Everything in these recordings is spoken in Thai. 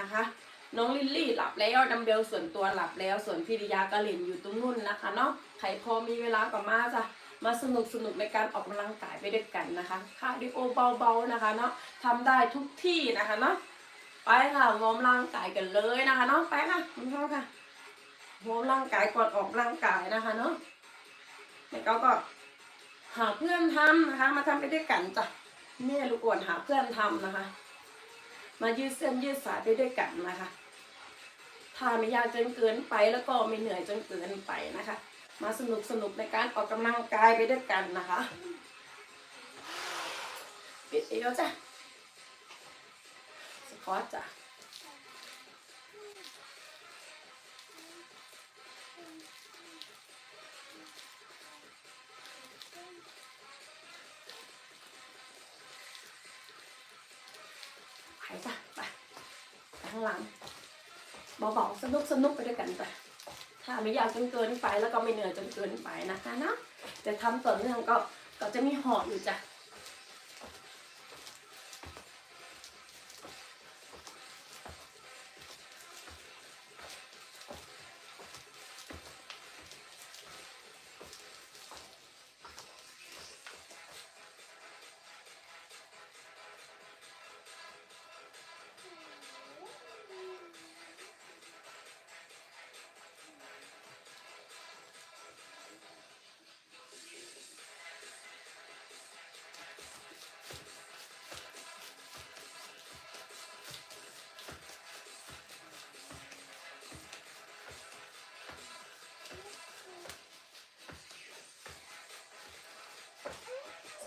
นะคะ น้องลิลลี่หลับแล้วดัมเบลส่วนตัวหลับแล้ว ส่วนพิริยาก็เล่นอยู่ตรงนู่นนะคะเนาะใครพอมีเวลาก็มาจ้ะมาสนุกสนุกในการออกกำลังกายไปด้วยกันนะคะคาร์ดิโอเบาๆนะคะเนาะทำได้ทุกที่นะคะเนาะไปค่ะวอร์มร่างกายกันเลยนะคะเนาะไปค่ะคุณพ่อค่ะวอร์มร่างกายก่อนออกร่างกายนะคะเนาะแล้วก็ก็หาเพื่อนทำนะคะ มาทำไปด้วยกันจ้ะแม่ลูกอ่อนหาเพื่อนทำนะคะ มายืดเส้นยืดสายไปด้วยกันนะคะถ้าไม่ยากจนเกินไปแล้วก็ไม่เหนื่อยจนเกินไปนะคะ มาสนุกสนุกในการออกกำลังกายไปด้วยกันนะคะปิดเอวจ้ะสควอตจ้ะ จ้ะไปไปข้างหลังเบาๆสนุกสนุกไปด้วยกันไปถ้าไม่ยาวจนเกินไปแล้วก็ไม่เหนื่อยจนเกินไปนะคะนะจะทำต่อเนื่องก็ก็จะมีหอบอยู่จ้ะ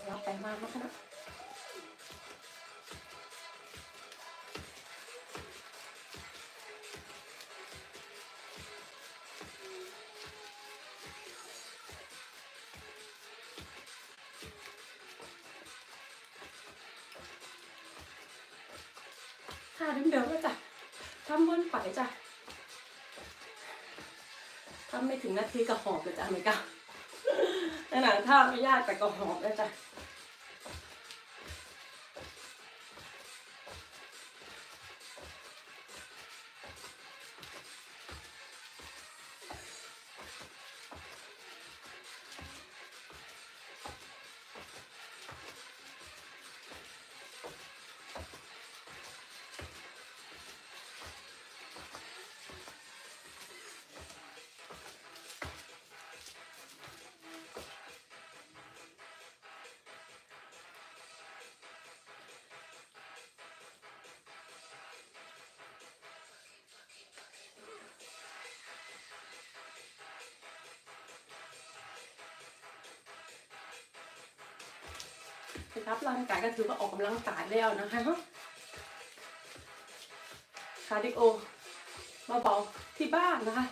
เราไปมากนะคะท่าเดิมๆก็จ้ะทำวนไปจ้ะทำไม่ถึงนาทีก็หอบเลยจ้ะไม่ก้าขนาดท่าไม่ยากแต่ก็หอบแล้จ้ะ นะครับร่างกายก็ถือว่าออกกำลังกายแล้วนะคะคาร์ดิโอเบาๆที่บ้านนะคะ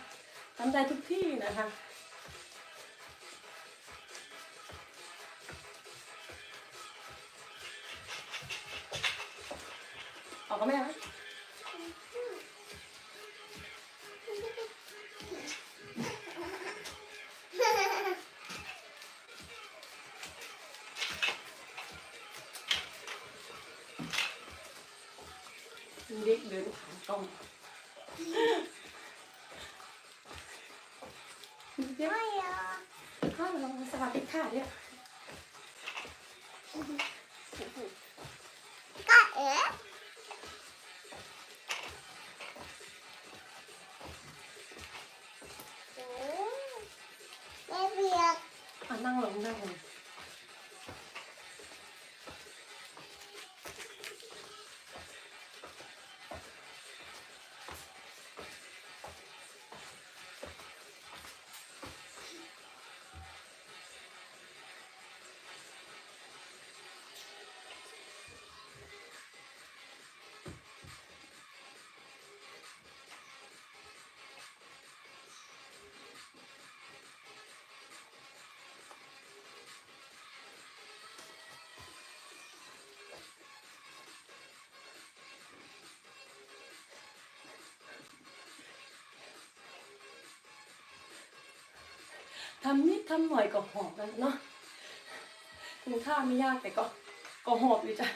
ทำได้ทุกที่นะคะออกก็ไม่ได้ เด็กเดินผ่านกล้องเดี๋ยวข้าวลองสวัสดีค่ะ ทำนิดทำหน่อยก็หอบแล้วเนาะคุณค่าไม่ยากแต่ก็ก็หอบอยู่จ้ะ